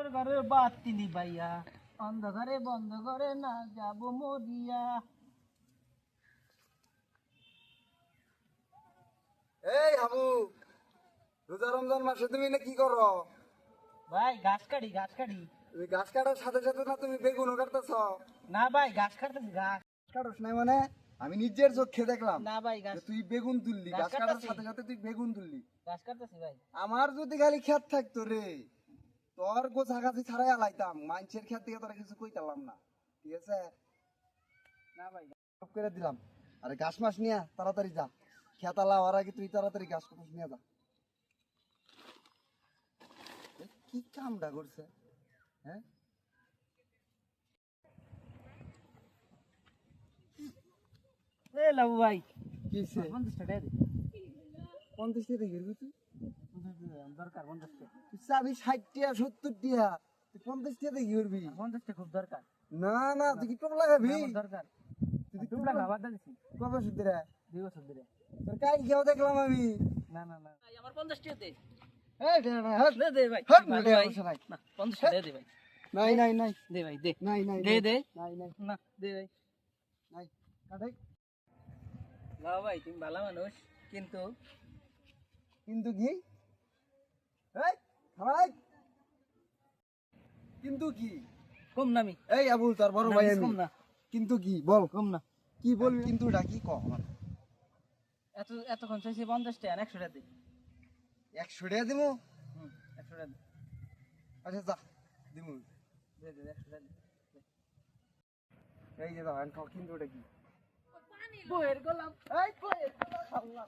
মানুষের ঘরে বাতি নিবাইয়া অন্ধকারে বন্ধ করে না যাব মরিয়া। এই রোজা রমজান মাসে তুমি না কি করো? ভাই ঘাস কাটি ঘাস কাটি। তুমি গাছ কাটার সাথে সাথে না তুমি বেগুনও কাটতেছ? না ভাই ঘাস কাটতেছি ঘাস। কাটস নাই মানে? আমি নিজের চোখে দেখলাম না ভাই তুই বেগুন তুললি। গাছ গাছ কাটার সাথে সাথে তুই বেগুন তুললি। ঘাস কাটতেছি ভাই। আমার যদি খালি ক্ষেত থাকতো রে। তোর গোছাগাছি ছাড়াই আলাইতাম। মানুষের ক্ষেত থেকে তোরা কিছু কইতাম না। ঠিক আছে? না ভাই সব করে দিলাম। আরে ঘাস মাস নিয়ে তাড়াতাড়ি যা। ক্ষেত আলা হওয়ার আগে তুই তাড়াতাড়ি ঘাস মাস নিয়ে যা। কি কামটা করছে? হ্যাঁ? এ লাবু ভাই কি হইছে? পঞ্চাশ টাকা দে। পঞ্চাশ টাকা গেলবি তুই। দরকার তুই চাবি ষাট টাকা সত্তর টাকা তুই পঞ্চাশ টাকা কি করবি? পঞ্চাশ খুব দরকার। না না তুই কি দরকার। তুই দিছি। কবে দুই বছর ধরে। তোর দেখলাম আমি। না না না। আমার পঞ্চাশ টাকা দে। এই দে না, দে দে ভাই। ভালো ভাই। নাই। না পঞ্চাশ দে ভাই। নাই নাই নাই। দে ভাই দে। নাই নাই দে দে। নাই নাই। না দে ভাই। নাই। কাটে না ভাই তুমি ভালো মানুষ কিন্তু কিন্তু কি? কিন্তু কি? কম নামি এই আবুল তোর বড় ভাই আমি। কিন্তু কি বল। কম না। কি বলবি কিন্তু কি ক এত এতক্ষণ চাইছি পঞ্চাশ টাকা একশো টাকা দে একশো টাকা হুম একশো টাকা আচ্ছা যা দিমু দে দে একশো টাকা এই যে দাও কিন্তু কি? বইয়ের গোলাম এই বইয়ের আল্লাহ।